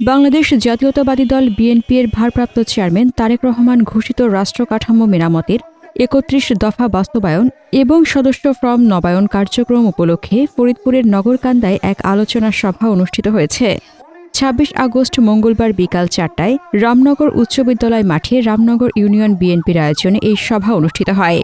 বাংলাদেশ জাতীয়তাবাদী দল বিএনপির ভারপ্রাপ্ত চেয়ারম্যান তারেক রহমান ঘোষিত রাষ্ট্র কাঠামো মেরামতের একত্রিশ দফা বাস্তবায়ন এবং সদস্য ফর্ম নবায়ন কার্যক্রম উপলক্ষে ফরিদপুরের নগরকান্দায় এক আলোচনা সভা অনুষ্ঠিত হয়েছে। ছাব্বিশ আগস্ট মঙ্গলবার বিকাল চারটায় রামনগর উচ্চ বিদ্যালয় মাঠে রামনগর ইউনিয়ন বিএনপির আয়োজনে এই সভা অনুষ্ঠিত হয়।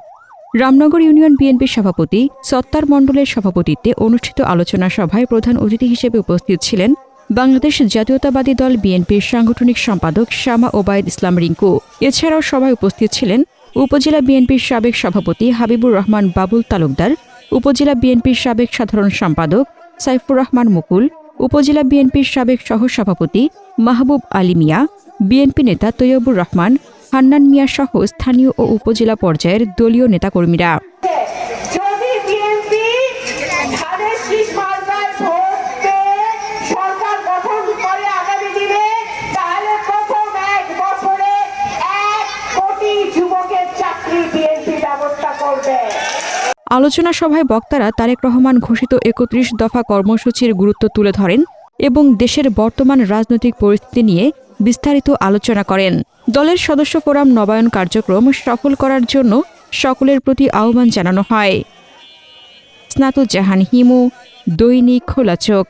রামনগর ইউনিয়ন বিএনপির সভাপতি সত্তার মণ্ডলের সভাপতিত্বে অনুষ্ঠিত আলোচনা সভায় প্রধান অতিথি হিসেবে উপস্থিত ছিলেন বাংলাদেশ জাতীয়তাবাদী দল বিএনপির সাংগঠনিক সম্পাদক শামা ওবায়দ ইসলাম রিঙ্কু। এছাড়াও সভায় উপস্থিত ছিলেন উপজেলা বিএনপির সাবেক সভাপতি হাবিবুর রহমান বাবুল তালুকদার, উপজেলা বিএনপির সাবেক সাধারণ সম্পাদক সাইফুর রহমান মুকুল, উপজেলা বিএনপির সাবেক সহ সভাপতি মাহবুব আলী মিয়া, বিএনপি নেতা তৈয়বুর রহমান, হান্নান মিয়া সহ স্থানীয় ও উপজেলা পর্যায়ের দলীয় নেতাকর্মীরা। আলোচনা সভায় বক্তারা তারেক রহমান ঘোষিত একত্রিশ দফা কর্মসূচির গুরুত্ব তুলে ধরেন এবং দেশের বর্তমান রাজনৈতিক পরিস্থিতি নিয়ে বিস্তারিত আলোচনা করেন। দলের সদস্য ফোরাম নবায়ন কার্যক্রম সফল করার জন্য সকলের প্রতি আহ্বান জানানো হয়। স্নাত জাহান হিমু, দৈনিক খোলা চোখ।